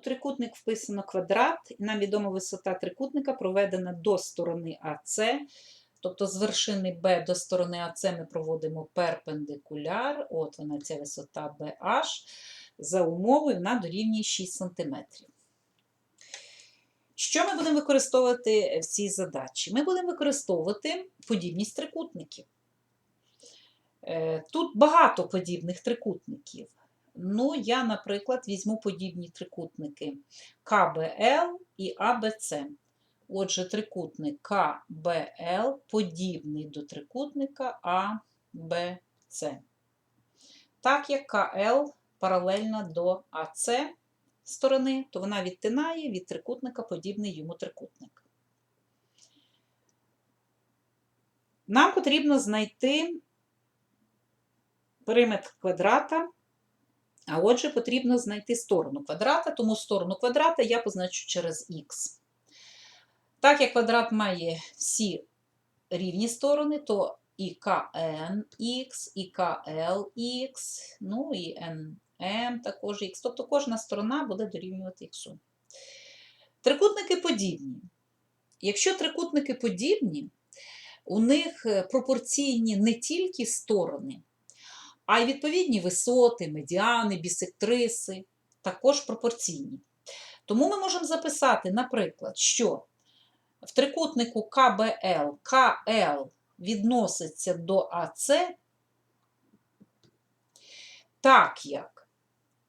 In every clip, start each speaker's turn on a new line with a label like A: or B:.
A: трикутник вписано квадрат, і нам відома висота трикутника проведена до сторони АС. Тобто з вершини Б до сторони АС ми проводимо перпендикуляр. От вона ця висота BH. За умовою вона дорівнює 6 см. Що ми будемо використовувати в цій задачі? Ми будемо використовувати подібність трикутників. Е, Тут багато подібних трикутників. Ну, я, наприклад, візьму подібні трикутники КБЛ і АБЦ. Отже, трикутник КБЛ подібний до трикутника АБЦ. Так як КЛ паралельна до АЦ сторони, то вона відтинає від трикутника подібний йому трикутник. Нам потрібно знайти периметр квадрата, а отже, потрібно знайти сторону квадрата, тому сторону квадрата я позначу через х. Так як квадрат має всі рівні сторони, то і КНХ, і КЛХ, ну і НМ також х. Тобто кожна сторона буде дорівнювати х. Трикутники подібні. Якщо трикутники подібні, у них пропорційні не тільки сторони, а й відповідні висоти, медіани, бісектриси також пропорційні. Тому ми можемо записати, наприклад, що в трикутнику КБЛ КЛ відноситься до АЦ, так як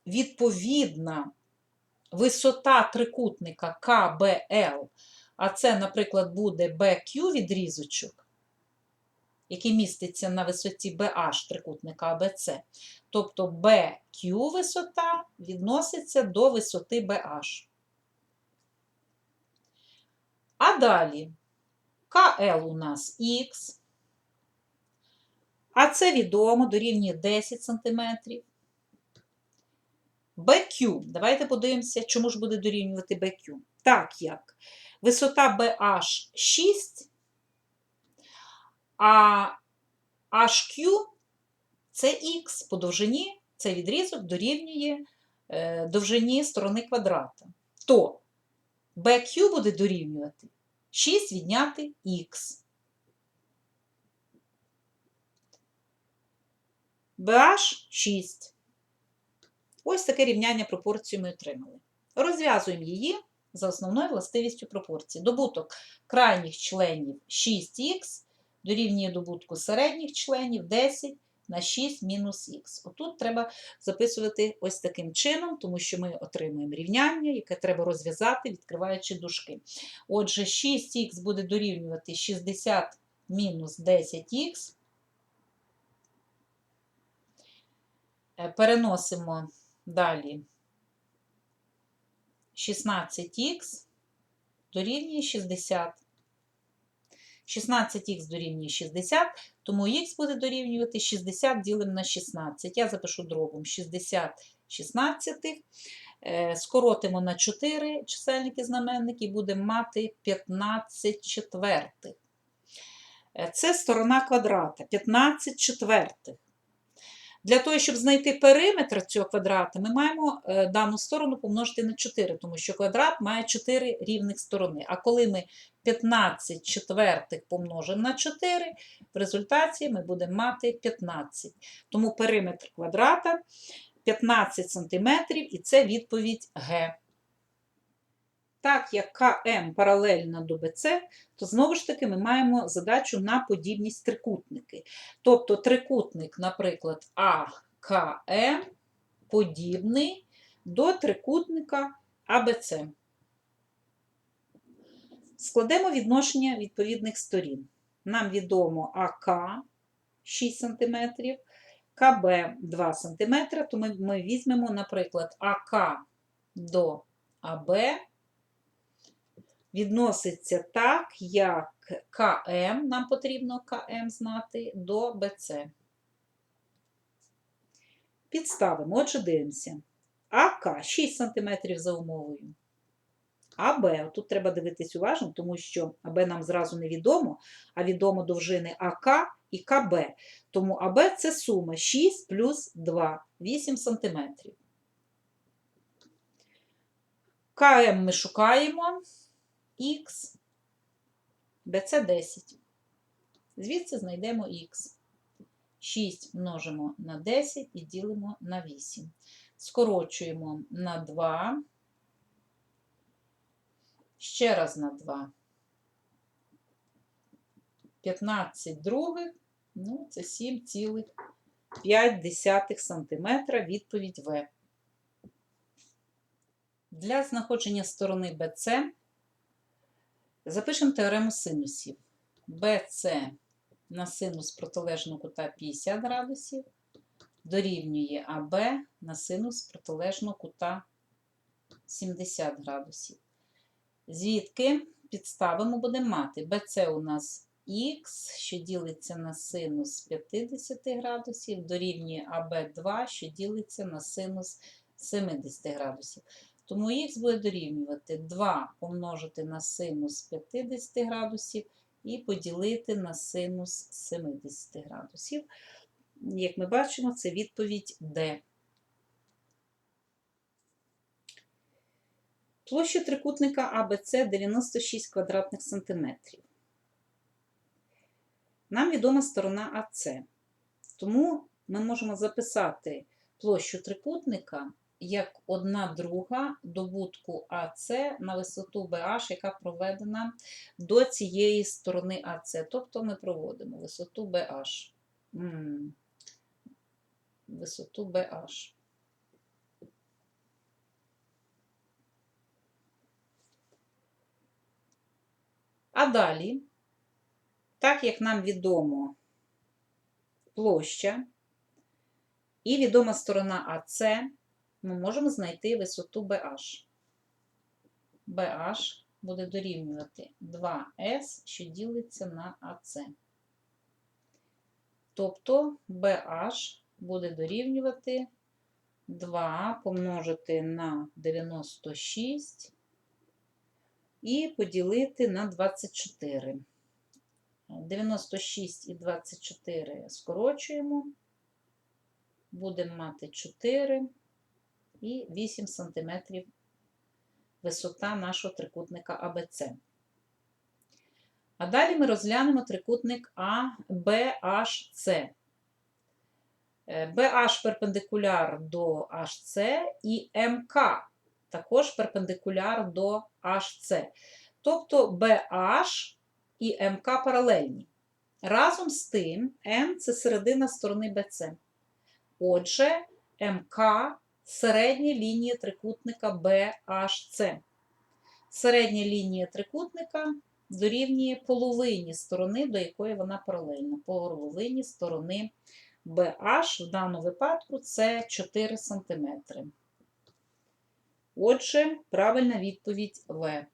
A: відповідна висота трикутника КБЛ, а це, наприклад, буде BQ відрізочок, який міститься на висоті BH трикутника ABC, тобто BQ висота відноситься до висоти BH. А далі КЛ у нас Х, а це відомо дорівнює 10 см. BQ. Давайте подивимося, чому ж буде дорівнювати BQ. Так як висота BH 6, а HQ це Х по довжині, цей відрізок дорівнює е, довжині сторони квадрата. То BQ буде дорівнювати 6 відняти Х. BH 6. Ось таке рівняння пропорції ми отримали. Розв'язуємо її за основною властивістю пропорції. Добуток крайніх членів 6х дорівнює добутку середніх членів 10 на 6 мінус х. Отут треба записувати ось таким чином, тому що ми отримуємо рівняння, яке треба розв'язати, відкриваючи дужки. Отже, 6х буде дорівнювати 60 мінус 10х. Е, Переносимо далі 16х дорівнює 60. 16х дорівнює 60, тому х буде дорівнювати 60 ділимо на 16. Я запишу дробом 60 16. Е, Скоротимо на 4 чисельники знаменники і будемо мати 15 четвертих. Е, Це сторона квадрата, 15 четвертих. Для того, щоб знайти периметр цього квадрата, ми маємо е, дану сторону помножити на 4, тому що квадрат має 4 рівних сторони. А коли ми 15 четвертих помножимо на 4, в результаті ми будемо мати 15. Тому периметр квадрата 15 см, і це відповідь Г. Так як КМ паралельна до БЦ, то знову ж таки ми маємо задачу на подібність трикутники. Тобто трикутник, наприклад, АКМ подібний до трикутника АБЦ. Складемо відношення відповідних сторін. Нам відомо АК 6 см, КБ 2 см, то ми, ми візьмемо, наприклад, АК до АБ відноситься так, як КМ, нам потрібно КМ знати, до БЦ. Підставимо, отже, дивимося. АК 6 см за умовою. АБ, тут треба дивитись уважно, тому що АБ нам зразу не відомо, а відомо довжини АК і КБ. Тому АБ це сума 6 плюс 2, 8 см. КМ ми шукаємо Х, БЦ 10. Звідси знайдемо Х. 6 множимо на 10 і ділимо на 8. Скорочуємо на 2. Ще раз на 2. 15 других, ну, це 7,5 см. Відповідь В. Для знаходження сторони BC запишемо теорему синусів. BC на синус протилежного кута 50 градусів дорівнює АБ на синус протилежного кута 70 градусів. Звідки підставимо будемо мати BC у нас Х, що ділиться на синус 50 градусів, дорівнює АБ2, що ділиться на синус 70 градусів. Тому х буде дорівнювати 2 помножити на синус 50 градусів і поділити на синус 70 градусів. Як ми бачимо, це відповідь D. Площа трикутника АБЦ 96 квадратних сантиметрів. Нам відома сторона АЦ. Тому ми можемо записати площу трикутника як одна друга добутку АЦ на висоту BH, яка проведена до цієї сторони АЦ. Тобто ми проводимо висоту BH. Висоту BH. А далі, так як нам відомо площа і відома сторона АЦ, ми можемо знайти висоту BH. BH буде дорівнювати 2S, що ділиться на АЦ. Тобто BH буде дорівнювати 2 помножити на 96 і поділити на 24. 96 і 24 скорочуємо. Будемо мати 4 і 8 см висота нашого трикутника АБЦ. А далі ми розглянемо трикутник ABHC. BH перпендикуляр до HC і МК також перпендикуляр до HC. Тобто BH і МК паралельні. Разом з тим, М це середина сторони BC. Отже, МК середня лінія трикутника BHC. Середня лінія трикутника дорівнює половині сторони, до якої вона паралельна. Половині сторони BH в даному випадку це 4 см. Отже, правильна відповідь В.